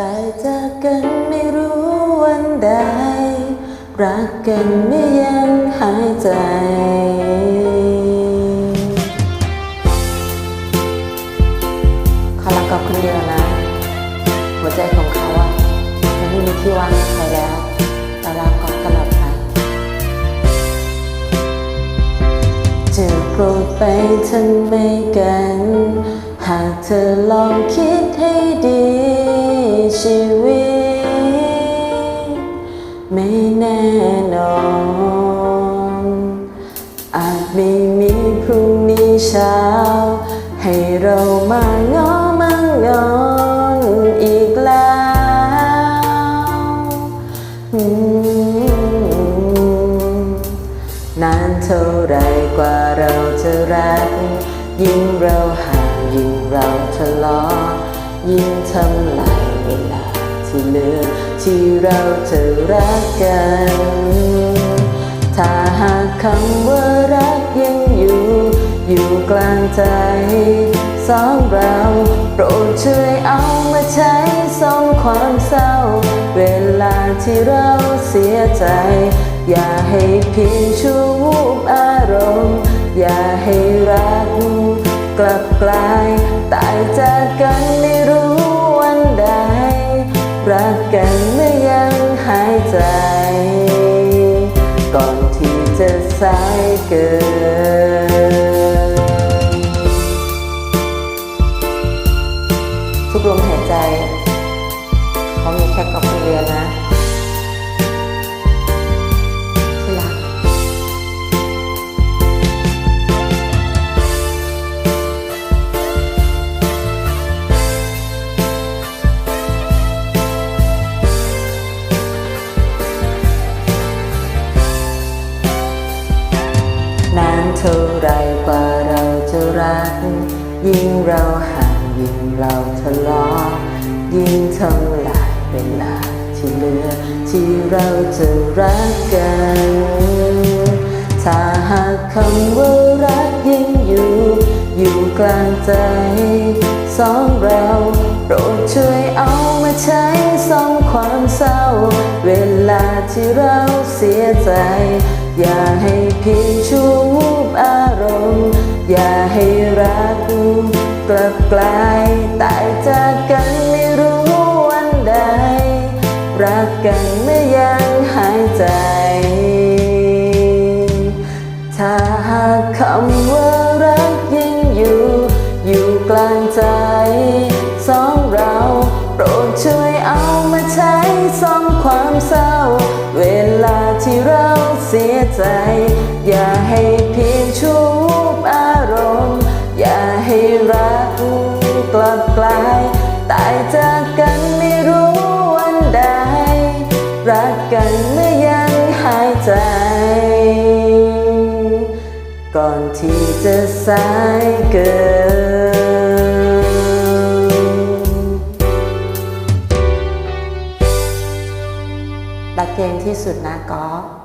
แต่จากกันไม่รู้วันใด รักกันไม่ยังหายใจเขารักกับคนเดียวนะ หัวใจของเขาอะมันไม่มีที่ว่างให้ใครแล้วแต่รักก็ตลอดไปจะโกรธไปทำไมกัน หากเธอลองคิดให้ดี ไม่มีพรุ่งนี้เช้า ให้เรามาง้อมางงอนอีกแล้วนานเท่าไรกว่าเราจะรัก ยิ่งเราห่างยิ่งเราทะเลาะยิ่งทำลายเวลาที่เหลือที่เราจะรักกัน คำว่ารักยังอยู่ อยู่กลางใจสองเราโปรดช่วยเอามาใช้ส่งความเศร้า เวลาที่เราเสียใจ อย่าให้เพียงชั่ววูบอารมณ์ อย่าให้รักกลับกลาย สายเกิน ทุกลมหายใจเขามีแค่กับเรือนะ เท่าไรกว่าเราจะรัก ยิ่งเราห่างยิ่งเราทะเลาะยิ่งทำลายเวลาที่เหลือ ที่เราจะรักกัน ถ้าหากคำว่ารักยังอยู่ อยู่กลางใจสองเราโปรดช่วยเอามาใช้ส่งความเศร้า เวลาที่เราเสียใจ อย่าให้เพียงชั่ววู อย่าให้รักกลับกลายตายจากกันไม่รู้วันใด รักกันไม่ยังหายใจ ถ้าหากคำว่ารักยังอยู่ อยู่กลางใจสองเราโปรดช่วยเอามาใช้ส่งความเศร้า เวลาที่เราเสียใจ อย่าให้เพียงชั่ว กลายตายจากกันไม่รู้วันใด รักกันไม่ยังหายใจ ก่อนที่จะสายเกินรักเจนที่สุดนะก๊อฟ